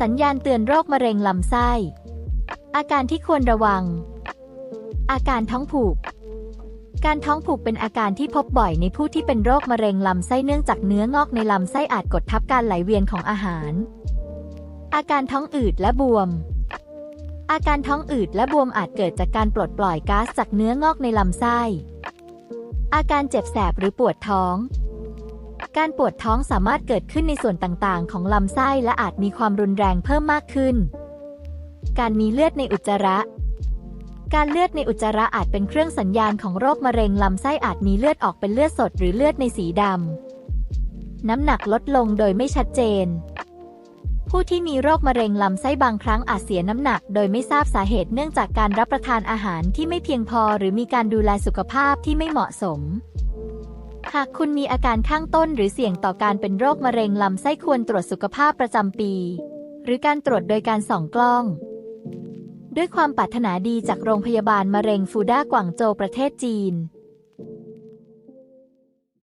สัญญาณเตือนโรคมะเร็งลำไส้ อาการที่ควรระวัง อาการท้องผูก การท้องผูกเป็นอาการที่พบบ่อยในผู้ที่เป็นโรคมะเร็งลำไส้เนื่องจากเนื้องอกในลำไส้อาจกดทับการไหลเวียนของอาหาร อาการท้องอืดและบวม อาการท้องอืดและบวมอาจเกิดจากการปลดปล่อยก๊าซจากเนื้องอกในลำไส้ อาการเจ็บแสบหรือปวดท้อง การปวดท้องสามารถเกิดขึ้นในส่วนต่างๆ ของลำไส้และอาจมีความรุนแรงเพิ่มมากขึ้น การมีเลือดในอุจจาระ การเลือดในอุจจาระอาจเป็นเครื่องสัญญาณของโรคมะเร็งลำไส้อาจมีเลือดออกเป็นเลือดสดหรือเลือดในสีดำ น้ำหนักลดลงโดยไม่ชัดเจน ผู้ที่มีโรคมะเร็งลำไส้บางครั้งอาจเสียน้ำหนัก โดยไม่ทราบสาเหตุเนื่องจากการรับประทานอาหารที่ไม่เพียงพอ หรือมีการดูแลสุขภาพที่ไม่เหมาะสม หากคุณมีอาการข้างต้นหรือเสี่ยงต่อการเป็นโรคมะเร็งลำไส้ควรตรวจสุขภาพประจำปี หรือการตรวจโดยการส่องกล้อง ด้วยความปรารถนาดีจากโรงพยาบาลมะเร็งฟูด้ากวางโจวประเทศจีน